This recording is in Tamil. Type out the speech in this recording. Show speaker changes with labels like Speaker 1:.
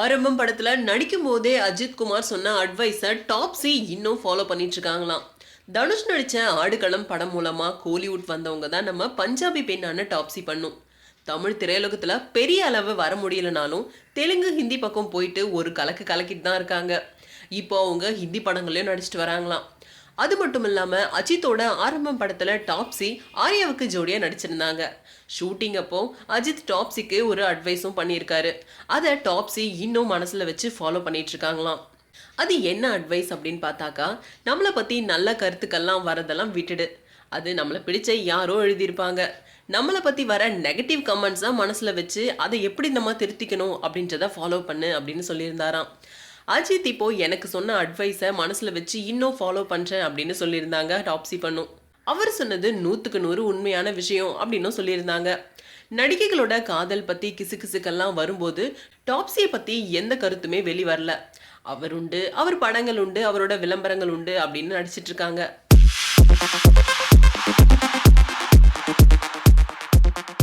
Speaker 1: ஆரம்பம் படத்துல நடிக்கும் போதே அஜித் குமார் சொன்ன அட்வைஸை டாப்ஸி இன்னும் ஃபாலோ பண்ணிட்டு இருக்காங்களாம். தனுஷ் நடித்த ஆடுகளம் படம் மூலமாக கோலிவுட் வந்தவங்க தான் நம்ம பஞ்சாபி பெண்ணான டாப்ஸி பண்ணும். தமிழ் திரையுலகத்தில் பெரிய அளவு வர முடியலனாலும் தெலுங்கு ஹிந்தி பக்கம் போயிட்டு ஒரு கலக்கு கலக்கிட்டு தான் இருக்காங்க. இப்போ அவங்க ஹிந்தி படங்களையும் நடிச்சிட்டு வராங்களாம். அது மட்டும் இல்லாமல் அஜித்தோட ஆரம்பம் படத்தில் டாப்ஸி ஆர்யாவுக்கு ஜோடியாக நடிச்சிருந்தாங்க. ஷூட்டிங் அப்போ அஜித் டாப்ஸிக்கு ஒரு அட்வைஸும் பண்ணியிருக்காரு. அதை டாப்ஸி இன்னும் மனசில் வச்சு ஃபாலோ பண்ணிட்டு இருக்காங்களாம் அது என்ன அட்வைஸ் அப்படின்னு பார்த்தாக்கா நம்மளை பற்றி நல்ல கருத்துக்கள்லாம் வரதெல்லாம் விட்டுடு. அது நம்மளை பிடிச்ச யாரோ எழுதியிருப்பாங்க. நம்மளை பற்றி வர நெகட்டிவ் கமெண்ட்ஸ் தான் மனசில் வச்சு அதை எப்படி நம்ம திருத்திக்கணும் அப்படின்றத ஃபாலோ பண்ணு அப்படின்னு சொல்லியிருந்தாராம். அஜித் இப்போ எனக்கு சொன்ன அட்வைஸை மனசில் வச்சு இன்னும் ஃபாலோ பண்ணுறேன் அப்படின்னு சொல்லியிருந்தாங்க டாப்ஸி பண்ணும் அவர் சொன்னது நூற்றுக்கு நூறு உண்மையான விஷயம் அப்படின்னும் சொல்லியிருந்தாங்க. நடிகைகளோட காதல் பத்தி கிசுகிசுக்கெல்லாம் வரும்போது டாப்ஸியை பற்றி எந்த கருத்துமே வெளி வரல. அவர் உண்டு அவர் படங்கள் உண்டு அவரோட விளம்பரங்கள் உண்டு அப்படின்னு நடிச்சிட்டு இருக்காங்க.